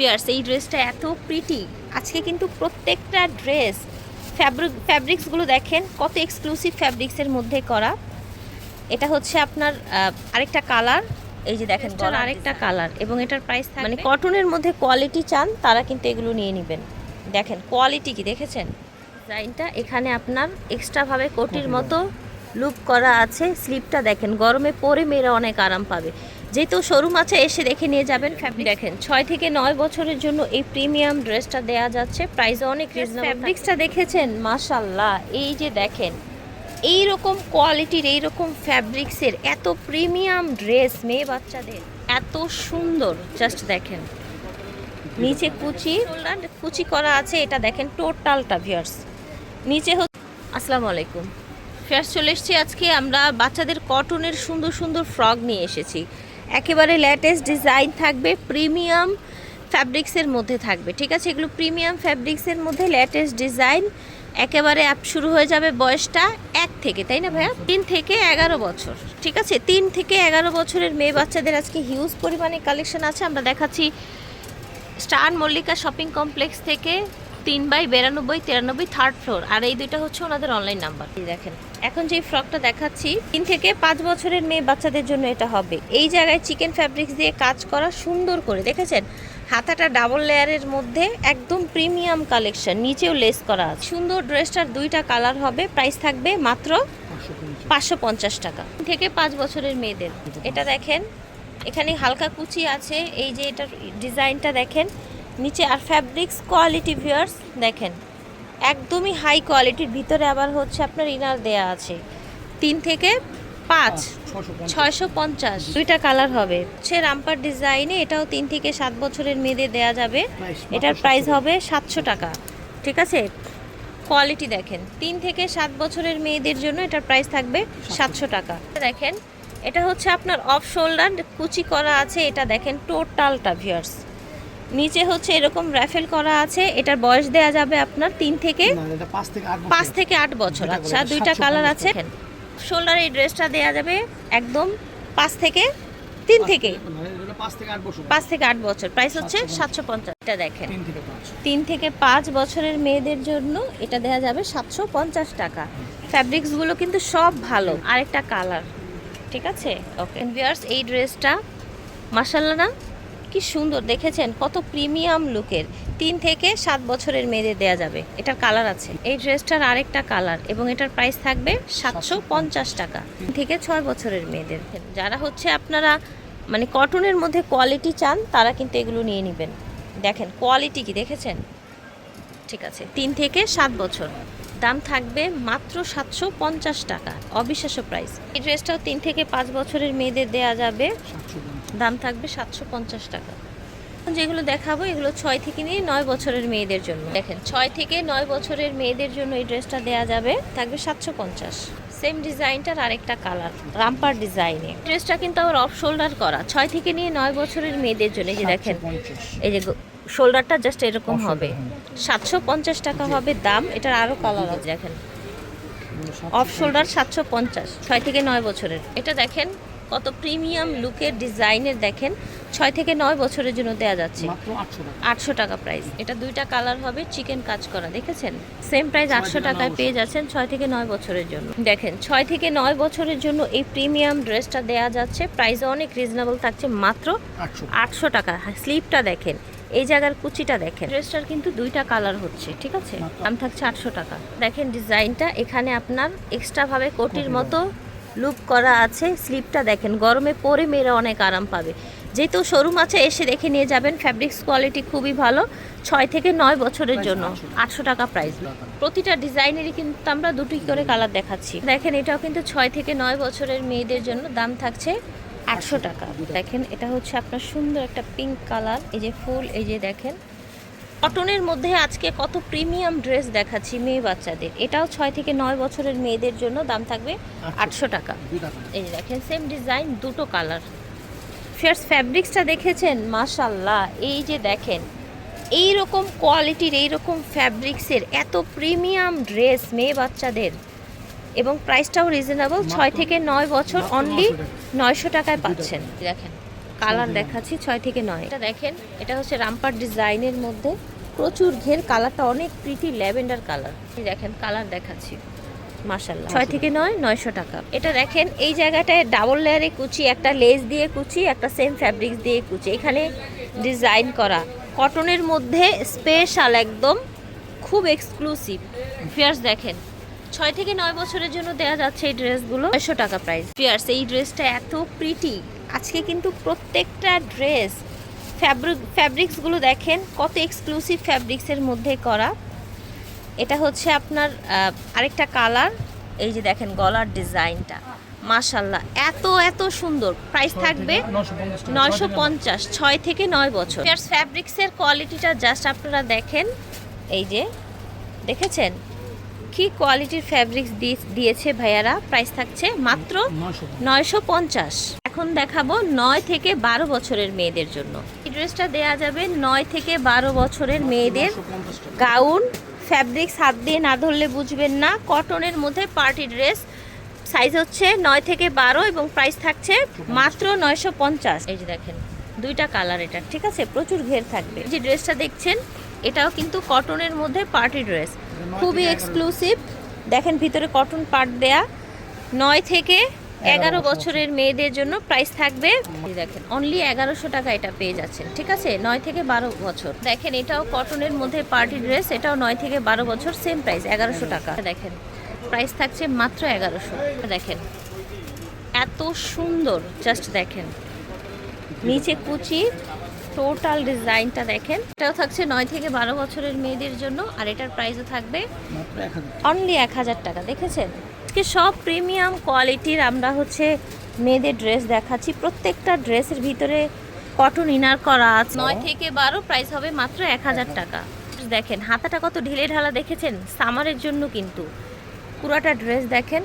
Fierce এই ড্রেসটা এত প্রিটি আজকে কিন্তু প্রত্যেকটা ড্রেস ফ্যাব্রিক ফ্যাব্রিক্সগুলো দেখেন কত এক্সক্লুসিভ ফ্যাব্রিক্সের মধ্যে করা। এটা হচ্ছে আপনার আরেকটা কালার এই যে দেখেন আরেকটা কালার এবং এটার প্রাইস মানে কটনের মধ্যে কোয়ালিটি চান তারা কিন্তু এগুলো নিয়ে নেবেন। দেখেন কোয়ালিটি কি দেখেছেন? ডিজাইনটা এখানে আপনার এক্সট্রাভাবে কোটির মতো লুপ করা আছে। স্লিপটা দেখেন গরমে পরে মেয়েরা অনেক আরাম পাবে। যেহেতু শোরুম আছে এসে দেখে নিয়ে যাবেন ফ্যাব্রিক দেখেন ছয় থেকে নয় বছরের জন্য এই প্রিমিয়াম ড্রেসটা দেয়া যাচ্ছে। প্রাইসও অনেক রিজনেবল ফ্যাব্রিক্সটা দেখেছেন? মাশাল্লাহ এই যে দেখেন এই রকম কোয়ালিটির এই রকম ফ্যাব্রিক্সের এত প্রিমিয়াম ড্রেস মেয়ে বাচ্চাদের এত সুন্দর। জাস্ট দেখেন নিচে কুচি কুচি করা আছে এটা দেখেন টোটালটা ভিয়ার্স নিচে হচ্ছে আসসালামু আলাইকুম। ফিয়ার্স চলে এসেছি আজকে আমরা বাচ্চাদের কটনের সুন্দর সুন্দর ফ্রক নিয়ে এসেছি। একেবারে লেটেস্ট ডিজাইন থাকবে প্রিমিয়াম ফ্যাব্রিক্সের মধ্যে থাকবে, ঠিক আছে? এগুলো প্রিমিয়াম ফ্যাব্রিক্সের মধ্যে লেটেস্ট ডিজাইন একেবারে অ্যাপ শুরু হয়ে যাবে বয়সটা এক থেকে, তাই না ভাইয়া? তিন থেকে এগারো বছর, ঠিক আছে? তিন থেকে এগারো বছরের মেয়ে বাচ্চাদের আজকে হিউজ পরিমাণে কালেকশন আছে। আমরা দেখাচ্ছি স্টার মল্লিকা শপিং কমপ্লেক্স থেকে তিন বাই বিরানব্বই, তিরানব্বই থার্ড ফ্লোর আর এই দুইটা হচ্ছে ওনাদের অনলাইন নাম্বার দেখেন, এখন যে ফ্রকটা দেখাচ্ছি, তিন থেকে পাঁচ বছরের মেয়ে বাচ্চাদের জন্য এটা হবে। এই জায়গায় চিকেন ফ্যাব্রিক্স দিয়ে কাজ করা সুন্দর করে, দেখেছেন? হাতাটা ডাবল লেয়ারের মধ্যে একদম প্রিমিয়াম কালেকশন নিচেও লেস করা আছে। সুন্দর ড্রেসটার দুইটা কালার হবে প্রাইস থাকবে মাত্র পাঁচশো পঞ্চাশ টাকা। থেকে পাঁচ বছরের মেয়েদের। এটা দেখেন, এখানে হালকা কুচি আছে, এই যে এটার ডিজাইনটা দেখেন নিচে আর ফ্যাব্রিক্স কোয়ালিটি ভিউয়ার্স দেখেন একদমই হাই কোয়ালিটির ভিতরে আবার হচ্ছে আপনার ইনার দেয়া আছে। তিন থেকে পাঁচ ছয়শো পঞ্চাশ। দুইটা কালার হবে। হচ্ছে রামপার ডিজাইনে এটাও তিন থেকে সাত বছরের মেয়েদের দেয়া যাবে। এটার প্রাইস হবে সাতশো টাকা। ঠিক আছে? কোয়ালিটি দেখেন তিন থেকে সাত বছরের মেয়েদের জন্য এটার প্রাইস থাকবে সাতশো টাকা। দেখেন এটা হচ্ছে আপনার অফ শোল্ডার কুচি করা আছে এটা দেখেন টোটালটা ভিউয়ার্স নিচে হচ্ছে এরকম র্যাফেল করা আছে। এটার বয়স দেয়া যাবে আপনার তিন থেকে পাঁচ থেকে আট বছর। আচ্ছা দুইটা কালার আছে। শোল্ডার এই ড্রেসটা দেয়া যাবে একদম পাঁচ থেকে তিন থেকে। পাঁচ থেকে আট বছর। প্রাইস হচ্ছে সাতশো পঞ্চাশ। এটা দেখেন। তিন থেকে পাঁচ। বছরের মেয়েদের জন্য এটা দেওয়া যাবে সাতশো পঞ্চাশ টাকা। ফ্যাব্রিক্সগুলো কিন্তু সব ভালো। আরেকটা কালার ঠিক আছে? ওকে ভিয়ার্স এই ড্রেসটা মাসাল্লা না? কি সুন্দর দেখেছেন? কত প্রিমিয়াম লুকের। তিন থেকে সাত বছরের মেয়েদের দেয়া যাবে। এটার কালার আছে। এই ড্রেসটার আরেকটা কালার এবং এটার প্রাইস থাকবে সাতশো পঞ্চাশ টাকা। থেকে ছয় বছরের মেয়েদের। যারা হচ্ছে আপনারা মানে কটনের মধ্যে কোয়ালিটি চান, তারা কিন্তু এগুলো নিয়ে নেবেন। দেখেন কোয়ালিটি কি দেখেছেন? ঠিক আছে, তিন থেকে সাত বছর। দাম থাকবে মাত্র সাতশো পঞ্চাশ টাকা। অবিশ্বাস্য প্রাইস এই ড্রেসটাও তিন থেকে পাঁচ বছরের মেয়েদের দেয়া যাবে। দাম থাকবে সাতশো পঞ্চাশ টাকা। যেগুলো দেখাবো এগুলো ছয় থেকে নিয়ে নয় বছরের মেয়েদের জন্য। দেখেন ছয় থেকে নয় বছরের মেয়েদের জন্য এই ড্রেসটা দেয়া যাবে থাকবে সাতশো পঞ্চাশ। সেম ডিজাইনটার আরেকটা কালার রামপার ডিজাইনে। ড্রেসটা কিন্তু আবার অফ শোল্ডার করা ছয় থেকে নিয়ে নয় বছরের মেয়েদের জন্য। এই যে দেখেন এই যে শোল্ডারটা জাস্ট এরকম হবে। সাতশো পঞ্চাশ টাকা হবে দাম এটার আরও কালার আছে দেখেন। অফ শোল্ডার সাতশো পঞ্চাশ ছয় থেকে নয় বছরের। এটা দেখেন কত প্রিমিয়াম লুকের ডিজাইনের দেখেন ছয় থেকে নয় বছরের জন্য দেওয়া যাচ্ছে। আটশো টাকা। প্রাইস এটা দুইটা কালার হবে চিকেন কাজ করা দেখেছেন? সেম প্রাইস আটশো টাকায় পেয়ে যাচ্ছেন ছয় থেকে নয় বছরের জন্য। দেখেন ছয় থেকে নয় বছরের জন্য এই প্রিমিয়াম ড্রেসটা দেওয়া যাচ্ছে। প্রাইসও অনেক রিজনেবল থাকছে মাত্র আটশো। আটশো টাকা। স্লিপটা দেখেন এই জায়গার কুচিটা দেখেন। ড্রেসটার কিন্তু দুইটা কালার হচ্ছে ঠিক আছে? দাম থাকছে আটশো টাকা। দেখেন ডিজাইনটা এখানে আপনার এক্সট্রাভাবে কোটির মতো। লুপ করা আছে। স্লিপটা দেখেন, গরমে পরে মেয়েরা অনেক আরাম পাবে। যেহেতু শোরুম আছে, এসে দেখে নিয়ে যাবেন। ফ্যাব্রিক্স কোয়ালিটি খুবই ভালো। ছয় থেকে নয় বছরের জন্য। আটশো টাকা প্রাইস প্রতিটা ডিজাইনেরই কিন্তু আমরা দুটি করে কালার দেখাচ্ছি। দেখেন, এটাও কিন্তু ছয় থেকে নয় বছরের মেয়েদের জন্য দাম থাকছে আটশো টাকা। দেখেন, এটা হচ্ছে আপনার সুন্দর একটা পিঙ্ক কালার এই যে ফুল, এই যে দেখেন কটনের মধ্যে আজকে কত প্রিমিয়াম ড্রেস দেখাচ্ছি মেয়ে বাচ্চাদের। এটাও ছয় থেকে নয় বছরের মেয়েদের জন্য দাম থাকবে আটশো টাকা। এই দেখেন সেম ডিজাইন দুটো কালার ফিয়ার্স ফ্যাব্রিক্সটা দেখেছেন? মাশাল্লাহ এই যে দেখেন এই রকম কোয়ালিটির এই রকম ফ্যাব্রিক্সের এত প্রিমিয়াম ড্রেস মেয়ে বাচ্চাদের। এবং প্রাইসটাও রিজনেবল ছয় থেকে নয় বছর অনলি নয়শো টাকায় পাচ্ছেন। দেখেন কালার দেখাচ্ছি ছয় থেকে নয়। এটা দেখেন এটা হচ্ছে রামপার ডিজাইনের মধ্যে। প্রচুর ঘের কালারটা অনেক প্রীতি ল্যাভেন্ডার কালার। দেখেন কালার দেখাচ্ছি। মার্শাল্লাহ ছয় থেকে নয় নয়শো টাকা। এটা দেখেন এই জায়গাটায় ডাবল লেয়ারে কুচি একটা লেস দিয়ে কুচি একটা সেম ফ্যাব্রিক্স দিয়ে কুচি। এখানে ডিজাইন করা। কটনের মধ্যে স্পেশাল একদম খুব এক্সক্লুসিভ ফিয়ার্স দেখেন ছয় থেকে নয় বছরের জন্য দেওয়া যাচ্ছে এই ড্রেসগুলো নয়শো টাকা প্রাইস ফিয়ার্স এই ড্রেসটা এত প্রিটি আজকে কিন্তু প্রত্যেকটা ড্রেস ফ্যাব্রিক ফ্যাব্রিক্সগুলো দেখেন কত এক্সক্লুসিভ ফ্যাব্রিক্সের মধ্যে করা। এটা হচ্ছে আপনার আরেকটা কালার এই যে দেখেন গলার ডিজাইনটা। মাশাল্লাহ এত এত সুন্দর। প্রাইস থাকবে নয়শো পঞ্চাশ ছয় থেকে নয় বছর। ফ্যাব্রিক্সের কোয়ালিটিটা জাস্ট আপনারা দেখেন এই যে দেখেছেন? কি কোয়ালিটির ফ্যাব্রিক্স দিয়েছে ভাইয়ারা? প্রাইস থাকছে মাত্র নয়শো নয়শো পঞ্চাশ। এখন দেখাবো নয় থেকে বারো বছরের মেয়েদের জন্য। এই ড্রেসটা দেয়া যাবে নয় থেকে বারো বছরের মেয়েদের। গাউন ফ্যাব্রিক্স হাত দিয়ে না ধরলে বুঝবেন না। কটনের মধ্যে পার্টি ড্রেস সাইজ হচ্ছে নয় থেকে বারো এবং প্রাইস থাকছে মাত্র নয়শো পঞ্চাশ। এই যে দেখেন দুইটা কালার এটা ঠিক আছে? প্রচুর ঘের থাকবে। যে ড্রেসটা দেখছেন এটাও কিন্তু কটনের মধ্যে পার্টি ড্রেস খুবই এক্সক্লুসিভ দেখেন ভিতরে কটন পার্ট দেয়া। নয় থেকে এগারো বছরের মেয়েদের জন্য প্রাইস থাকবে দেখেন অনলি এগারোশো টাকা এটা পেয়ে যাচ্ছেন ঠিক আছে? নয় থেকে বারো বছর। দেখেন এটাও কটনের মধ্যে পার্টি ড্রেস এটাও নয় থেকে বারো বছর সেম প্রাইস এগারোশো টাকা। দেখেন প্রাইস থাকছে মাত্র এগারোশো। দেখেন এত সুন্দর জাস্ট দেখেন। নিচে কুচি টোটাল ডিজাইনটা দেখেন। এটাও থাকছে নয় থেকে বারো বছরের মেয়েদের জন্য আর এটার প্রাইসও থাকবে অনলি এক হাজার টাকা। দেখেছেন? আজকে সব প্রিমিয়াম কোয়ালিটির আমরা হচ্ছে মেয়েদের ড্রেস দেখাচ্ছি। প্রত্যেকটা ড্রেসের ভিতরে কটন ইনার করা আছে। নয় থেকে বারো প্রাইস হবে মাত্র এক হাজার টাকা। দেখেন হাতাটা কত ঢিলে ঢালা দেখেছেন? সামারের জন্য কিন্তু। পুরাটা ড্রেস দেখেন।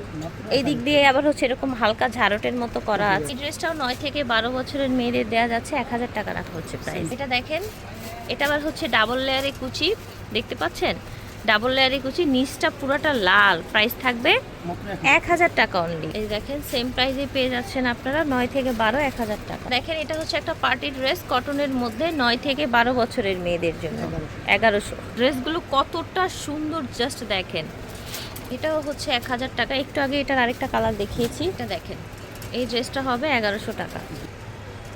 এই দিক দিয়ে আবার হচ্ছে এরকম হালকা ঝাড়টের মতো করা আছে। এই ড্রেসটাও নয় থেকে বারো বছরের মেয়েদের দেওয়া যাচ্ছে এক হাজার টাকা রাখা হচ্ছে প্রাইস এটা দেখেন এটা আবার হচ্ছে ডাবল লেয়ারে কুচি দেখতে পাচ্ছেন? ডাবল লেয়ারে কুচি নিচটা পুরোটা লাল প্রাইস থাকবে এক হাজার টাকা অনলি এই দেখেন সেম প্রাইসে পেয়ে যাচ্ছেন আপনারা নয় থেকে বারো এক হাজার টাকা। দেখেন এটা হচ্ছে একটা পার্টি ড্রেস কটনের মধ্যে নয় থেকে বারো বছরের মেয়েদের জন্য। এগারোশো। ড্রেসগুলো কতটা সুন্দর জাস্ট দেখেন। এটাও হচ্ছে এক হাজার টাকা। একটু আগে এটার আরেকটা কালার দেখিয়েছি। এটা দেখেন এই ড্রেসটা হবে এগারোশো টাকা।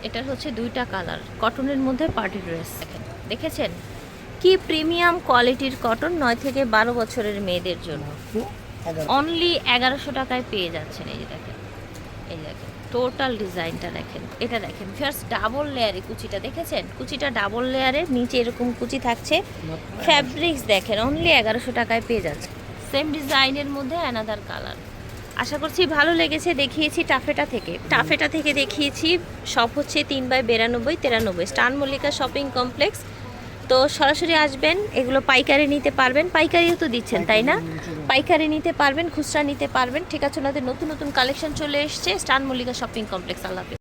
এটার হচ্ছে দুইটা কালার কটনের মধ্যে পার্টি ড্রেস দেখেন দেখেছেন? কি প্রিমিয়াম কোয়ালিটির কটন নয় থেকে বারো বছরের মেয়েদের জন্য। অনলি এগারোশো টাকায় পেয়ে যাচ্ছেন এই যে দেখেন। এই দেখেন টোটাল ডিজাইনটা দেখেন। এটা দেখেন ফার্স্ট ডাবল লেয়ারে কুচিটা দেখেছেন? কুচিটা ডাবল লেয়ারের নিচে এরকম কুচি থাকছে। ফ্যাব্রিক্স দেখেন অনলি এগারোশো টাকায় পেয়ে যাচ্ছে। সেম ডিজাইনের মধ্যে অ্যানাদার কালার আশা করছি ভালো লেগেছে দেখিয়েছি টাফেটা থেকে। টাফেটা থেকে দেখিয়েছি সব হচ্ছে তিন বাই বিরানব্বই তিরানব্বই। স্টান মল্লিকা শপিং কমপ্লেক্স তো সরাসরি আসবেন এগুলো পাইকারি নিতে পারবেন। পাইকারিও তো দিচ্ছেন তাই না? পাইকারি নিতে পারবেন। খুচরা নিতে পারবেন। ঠিক আছে ওনাদের নতুন নতুন কালেকশন চলে এসছে স্টান মল্লিকা শপিং কমপ্লেক্স আল্লাহ।